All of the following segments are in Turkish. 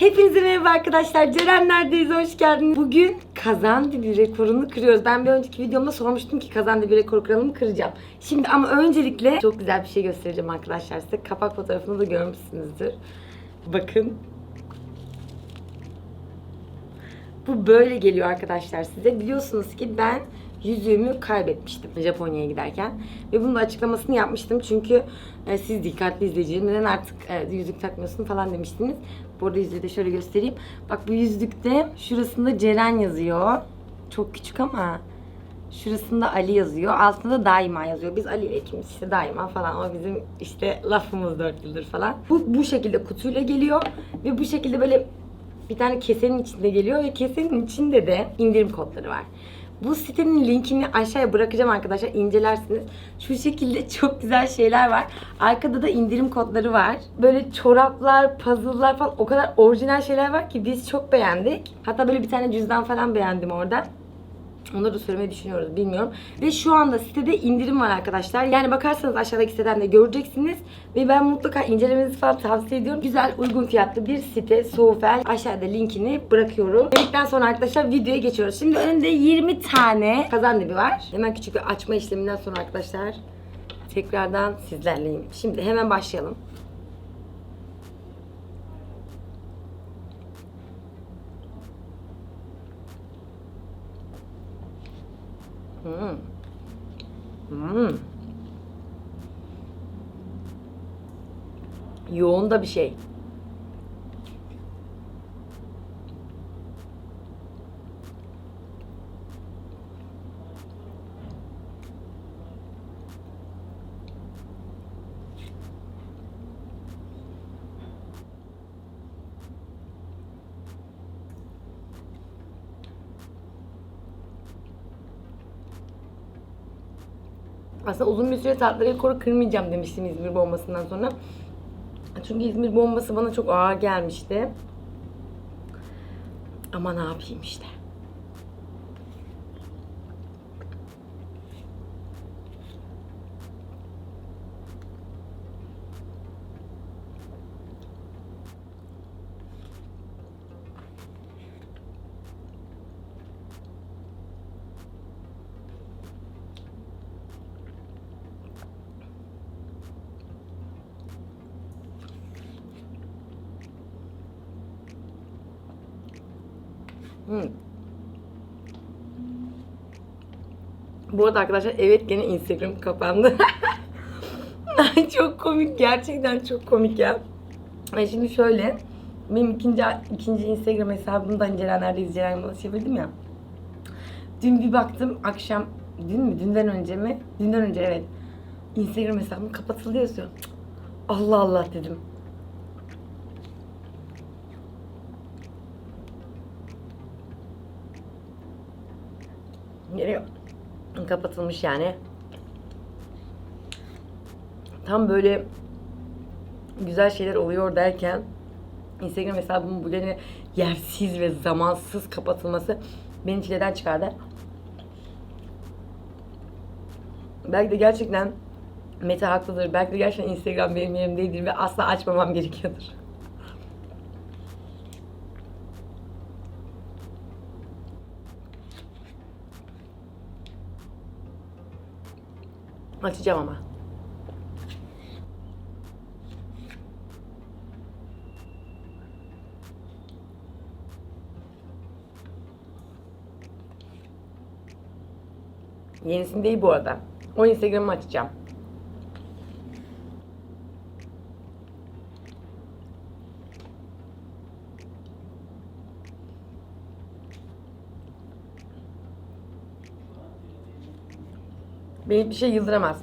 Hepinize merhaba arkadaşlar. Ceren neredeyiz? Hoş geldiniz. Bugün kazan dibi rekorunu kırıyoruz. Ben bir önceki videomda sormuştum ki kazan dibi rekoru kıralım mı? kıracağım. Şimdi ama öncelikle çok güzel bir şey göstereceğim arkadaşlar size. Kapak fotoğrafını da görmüşsünüzdür. Bakın. Bu böyle geliyor arkadaşlar size. Biliyorsunuz ki ben yüzüğümü kaybetmiştim Japonya'ya giderken. Ve bunun açıklamasını yapmıştım. Çünkü e, siz dikkatli izleyicilerim neden artık e, yüzük takmıyorsun falan demiştiniz. Bu arada yüzüğü de şöyle göstereyim. Bak bu yüzükte şurasında Ceren yazıyor. Çok küçük ama şurasında Ali yazıyor. Altında daima yazıyor. Biz Ali ile ikimiz işte daima falan. O bizim işte lafımız 4 yıldır falan. Bu bu şekilde kutuyla geliyor. Ve bu şekilde böyle bir tane kesenin içinde geliyor ve kesenin içinde de indirim kodları var. Bu sitenin linkini aşağıya bırakacağım arkadaşlar incelersiniz. Şu şekilde çok güzel şeyler var. Arkada da indirim kodları var. Böyle çoraplar, puzzle'lar falan o kadar orijinal şeyler var ki biz çok beğendik. Hatta böyle bir tane cüzdan falan beğendim orada. Onları da söylemeyi düşünüyoruz bilmiyorum. Ve şu anda sitede indirim var arkadaşlar. Yani bakarsanız aşağıdaki siteden de göreceksiniz. Ve ben mutlaka incelemenizi falan tavsiye ediyorum. Güzel uygun fiyatlı bir site Soğufel. Aşağıda linkini bırakıyorum. Dedikten sonra arkadaşlar videoya geçiyoruz. Şimdi önümde 20 tane kazan dibi var. Hemen küçük bir açma işleminden sonra arkadaşlar tekrardan sizlerleyim. Şimdi hemen başlayalım. Hmm. Hmm. Yoğun da bir şey. Aslında uzun bir süre tatlı rekoru kırmayacağım demiştim İzmir bombasından sonra. Çünkü İzmir bombası bana çok ağır gelmişti. Ama ne yapayım işte. Bu arada arkadaşlar evet gene Instagram kapandı. Çok komik gerçekten çok komik ya. Ay şimdi şöyle benim ikinci ikinci Instagram hesabımdan Ceren bana çevirdim ya. Dün bir baktım akşam dün mü dünden önce mi? Dünden önce evet. Instagram hesabım kapatıldı yazıyor. Allah Allah dedim. Nereye kapatılmış yani. Tam böyle güzel şeyler oluyor derken Instagram hesabımın bu gene yersiz ve zamansız kapatılması beni çileden çıkardı. Belki de gerçekten Mete haklıdır. Belki de gerçekten Instagram benim yerim değildir ve asla açmamam gerekiyordur. Açacağım ama. Yenisini değil bu arada. O Instagram'ı açacağım. Beni bir şey yıldıramaz.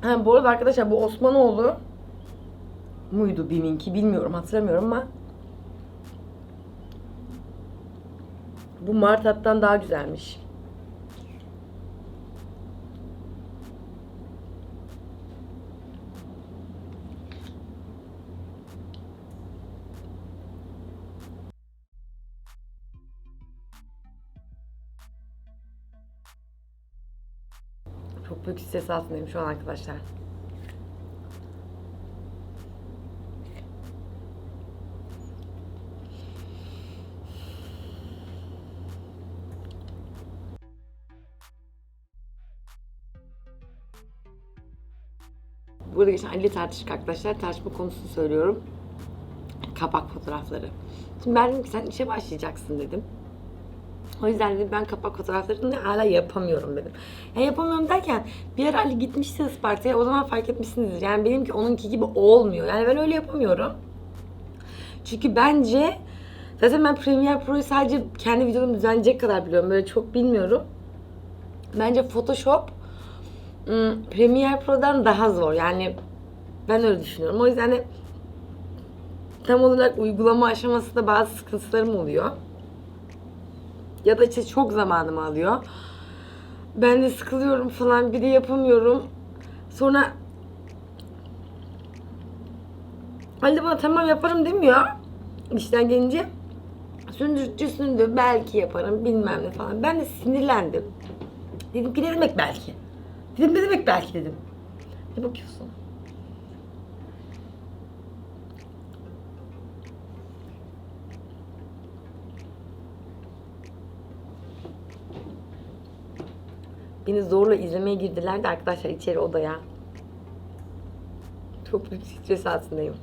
Ha, bu arada arkadaşlar bu Osmanoğlu muydu biminki bilmiyorum hatırlamıyorum ama bu Martat'tan daha güzelmiş. Büyük stres altındayım şu an arkadaşlar. Burada geçen 50 tartışık arkadaşlar. Tartışma konusunu söylüyorum. Kapak fotoğrafları. Şimdi ben dedim ki sen işe başlayacaksın dedim. O yüzden dedim ben kapak fotoğraflarını hala yapamıyorum dedim. Ya yapamıyorum derken bir ara Ali gitmişti Isparta'ya o zaman fark etmişsinizdir. Yani benimki onunki gibi olmuyor. Yani ben öyle yapamıyorum. Çünkü bence zaten ben Premiere Pro'yu sadece kendi videomu düzenleyecek kadar biliyorum. Böyle çok bilmiyorum. Bence Photoshop ım, Premiere Pro'dan daha zor. Yani ben öyle düşünüyorum. O yüzden de tam olarak uygulama aşamasında bazı sıkıntılarım oluyor. Ya da işte çok zamanımı alıyor. Ben de sıkılıyorum falan bir de yapamıyorum. Sonra Ali bana tamam yaparım demiyor. İşten gelince sündürücü sündü belki yaparım bilmem ne falan. Ben de sinirlendim. Dedim ki ne demek belki? Dedim ne demek belki dedim. Ne bakıyorsun? Beni zorla izlemeye girdiler de arkadaşlar içeri odaya. Çok büyük stres altındayım.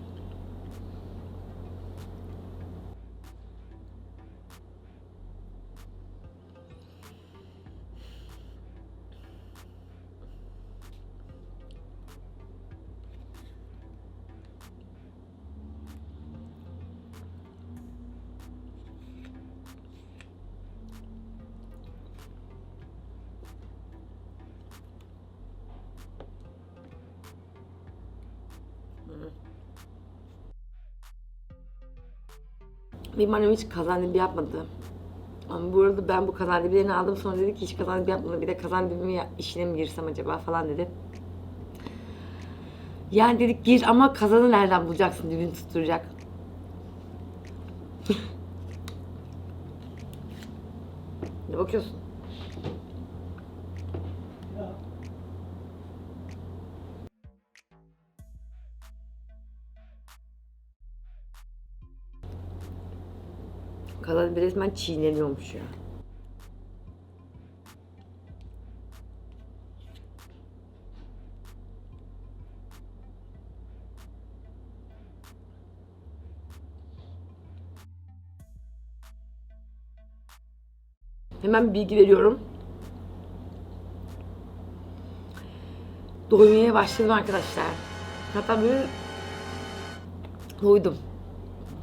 Benim annem hiç kazandibi yapmadı. Ama bu arada ben bu kazandibilerini aldım sonra dedi ki hiç kazandibi yapmadı. Bir de kazandibimi işine mi girsem acaba falan dedi. Yani dedik gir ama kazanı nereden bulacaksın dibini tutturacak. ne bakıyorsun? Kazandibi resmen çiğneniyormuş ya. Hemen bir bilgi veriyorum. Doymaya başladım arkadaşlar. Hatta böyle doydum.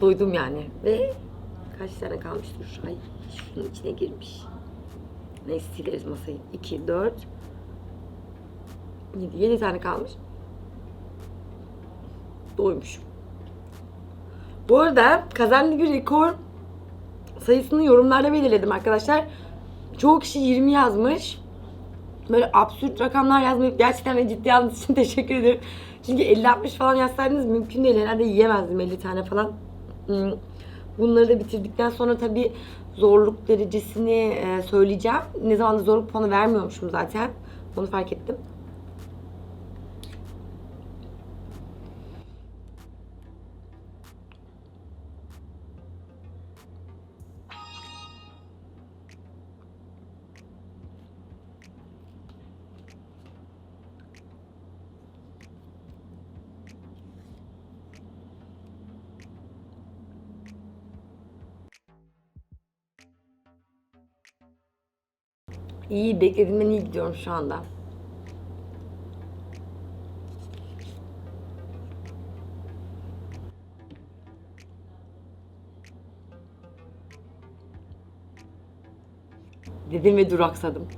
Doydum yani. Ve kaç tane kalmış dur. Ay şunun içine girmiş. Neyse sileriz masayı. 2, 4, 7, 7 tane kalmış. Doymuşum. Bu arada kazanlı bir rekor sayısını yorumlarda belirledim arkadaşlar. Çoğu kişi 20 yazmış. Böyle absürt rakamlar yazmayıp gerçekten beni ciddi aldığınız için teşekkür ederim. Çünkü 50-60 falan yazsaydınız mümkün değil. Herhalde yiyemezdim 50 tane falan. Hmm. Bunları da bitirdikten sonra tabii zorluk derecesini e, söyleyeceğim. Ne zaman zorluk puanı vermiyormuşum zaten. Onu fark ettim. İyi, beklediğimden iyi gidiyorum şu anda. Dedim ve duraksadım.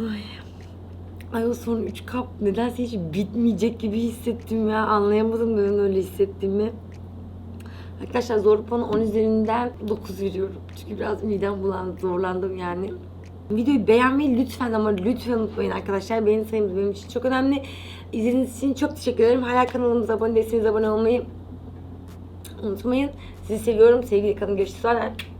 Ay. Ay o son 3 kap nedense hiç bitmeyecek gibi hissettim ya. Anlayamadım neden öyle hissettiğimi. Arkadaşlar zorluk puanı 10 üzerinden 9 veriyorum. Çünkü biraz midem bulandı, zorlandım yani. Videoyu beğenmeyi lütfen ama lütfen unutmayın arkadaşlar. Beğeni sayımız benim için çok önemli. İzlediğiniz için çok teşekkür ederim. Hala kanalımıza abone değilseniz abone olmayı unutmayın. Sizi seviyorum. Sevgili kadın görüşürüz.